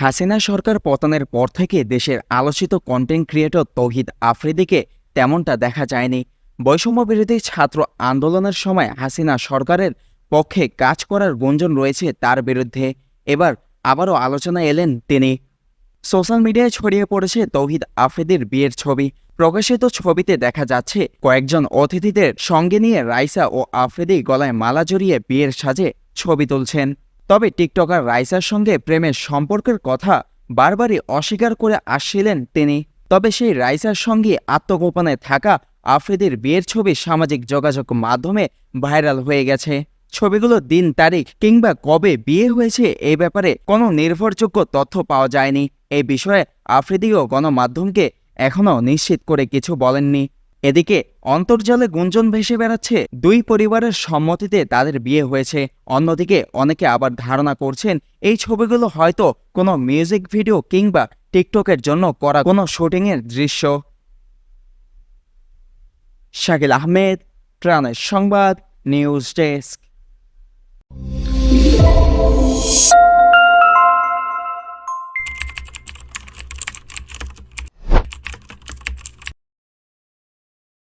হাসিনা সরকার পতনের পর থেকে দেশের আলোচিত কন্টেন্ট ক্রিয়েটর তৌহিদ আফ্রিদিকে তেমনটা দেখা যায়নি। বৈষম্য বিরোধী ছাত্র আন্দোলনের সময় হাসিনা সরকারের পক্ষে কাজ করার গুঞ্জন রয়েছে তার বিরুদ্ধে। এবার আবারও আলোচনায় এলেন তিনি। সোশ্যাল মিডিয়ায় ছড়িয়ে পড়েছে তৌহিদ আফ্রিদির বিয়ের ছবি। প্রকাশিত ছবিতে দেখা যাচ্ছে, কয়েকজন অতিথিদের সঙ্গে নিয়ে রাইসা ও আফ্রিদি গলায় মালা জড়িয়ে বিয়ের সাজে ছবি তুলছেন। তবে টিকটকার রাইসার সঙ্গে প্রেমের সম্পর্কের কথা বারবারই অস্বীকার করে আসছিলেন তিনি। তবে সেই রাইসার সঙ্গে আত্মগোপনে থাকা আফ্রিদির বিয়ের ছবি সামাজিক যোগাযোগ মাধ্যমে ভাইরাল হয়ে গেছে। ছবিগুলো দিন, তারিখ কিংবা কবে বিয়ে হয়েছে এই ব্যাপারে কোনো নির্ভরযোগ্য তথ্য পাওয়া যায়নি। এই বিষয়ে আফ্রিদিও গণমাধ্যমকে এখনও নিশ্চিত করে কিছু বলেননি। এদিকে অন্তর্জালে গুঞ্জন ভেসে বেড়াচ্ছে দুই পরিবারের সম্মতিতে তাদের বিয়ে হয়েছে। অন্যদিকে অনেকে আবার ধারণা করছেন এই ছবিগুলো হয়তো কোনো মিউজিক ভিডিও কিংবা টিকটকের জন্য করা কোনো শুটিংয়ের দৃশ্য। শাকিল আহমেদ, প্রাণের সংবাদ, নিউজ ডেস্ক।